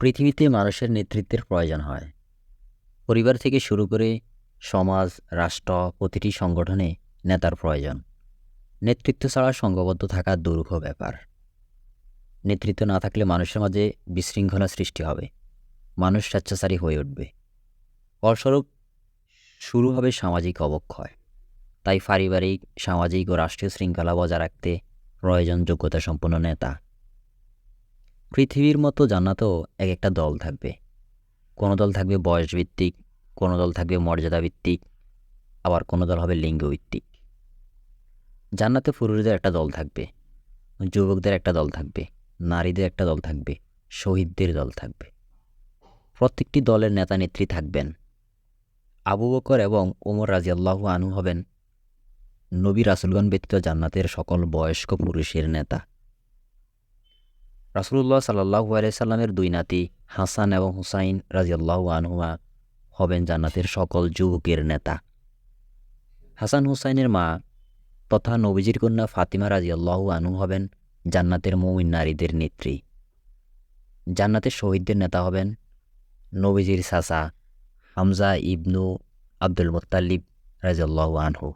পৃথিবীতে মানুষের নেতৃত্বের প্রয়োজন হয়। পরিবার থেকে শুরু করে সমাজ, রাষ্ট্র, প্রতিটি সংগঠনে নেতার প্রয়োজন। নেতৃত্ব ছাড়া সংঘবদ্ধ থাকা দুর্ঘ ব্যাপার। নেতৃত্ব না থাকলে মানুষের মাঝে বিশৃঙ্খলা সৃষ্টি হবে। মানুষ স্বেচ্ছাচারী হয়ে উঠবে। ফলস্বরূপ, শুরু হবে সামাজিক অবক্ষয়। তাই পারিবারিক, সামাজিক ও রাষ্ট্রীয় শৃঙ্খলা বজায় রাখতে প্রয়োজন যোগ্যতা সম্পন্ন নেতা পৃথিবীর মতো জান্নাতেও এক একটা দল থাকবে। কোনো দল থাকবে বয়সভিত্তিক, কোনো দল থাকবে মর্যাদাভিত্তিক, আবার কোনো দল হবে লিঙ্গভিত্তিক। জান্নাতে পুরুষদের একটা দল থাকবে, যুবকদের একটা দল থাকবে, নারীদের একটা দল থাকবে, শহীদদের দল থাকবে। প্রত্যেকটি দলের নেতা নেত্রী থাকবেন। আবু বকর এবং ওমর রাজিয়াল্লাহু আনু হবেন নবী রাসুলগণ ব্যতীত জান্নাতের সকল বয়স্ক পুরুষের নেতা। রাসুল্লাহ সাল্লাহু আলাইসাল্লামের দুই নাতি হাসান এবং হুসাইন রাজিয়াল্লাহু আনহুমা হবেন জান্নাতের সকল যুবকের নেতা। হাসান হুসাইনের মা তথা নবীজির কন্যা ফাতিমা রাজিয়াল্লাহু আনহু হবেন জান্নাতের মৌমিন নারীদের নেত্রী। জান্নাতের শহীদদের নেতা হবেন নবীজির সাসা হামজা ইবনু আব্দুল মোত্তালিব রাজিয়াল্লাহু আনহু।